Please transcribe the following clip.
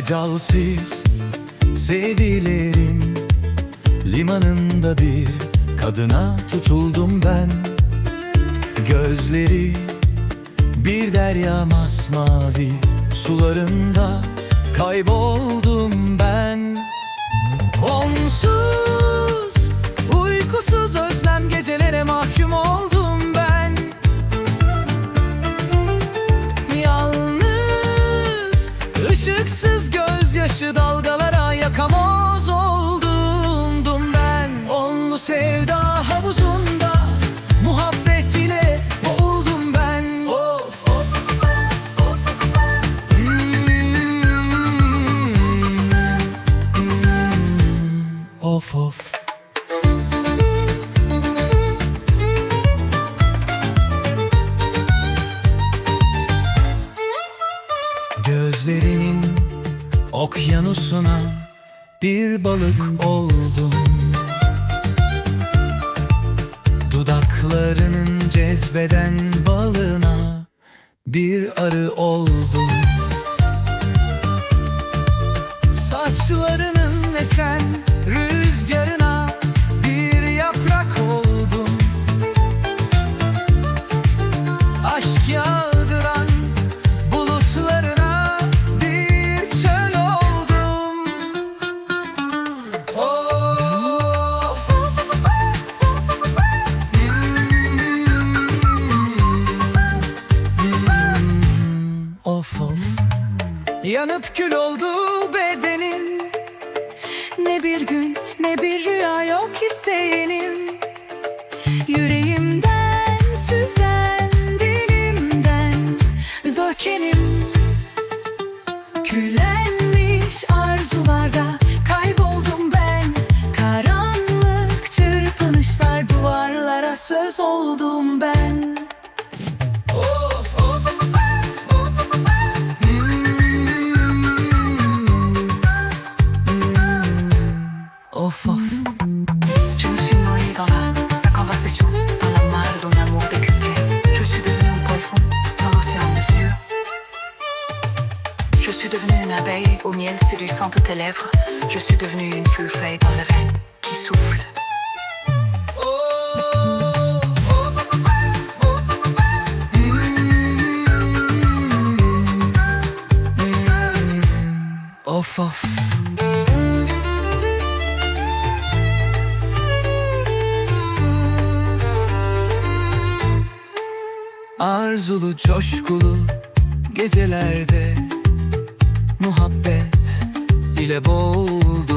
Mecalsiz sevilerin Limanında bir kadına tutuldum ben. Gözleri bir derya masmavi Sularında kayboldum sevda havuzunda muhabbet ile boğuldum ben. Of of. Hmm. Of of. Gözlerinin okyanusuna bir balık oldum Dudaklarının cezbeden balına bir arı oldum. Saçlarının esen Of of. Yanıp kül oldu bedenim. Ne bir gün ne bir rüya yok isteyenim Yüreğimden Je suis devenu une abeille au miel séduisant de tes lèvres. Je suis devenu une feuille dans le vent qui souffle. Of of Arzulu coşkulu gecelerde Muhabbet ile boğuldum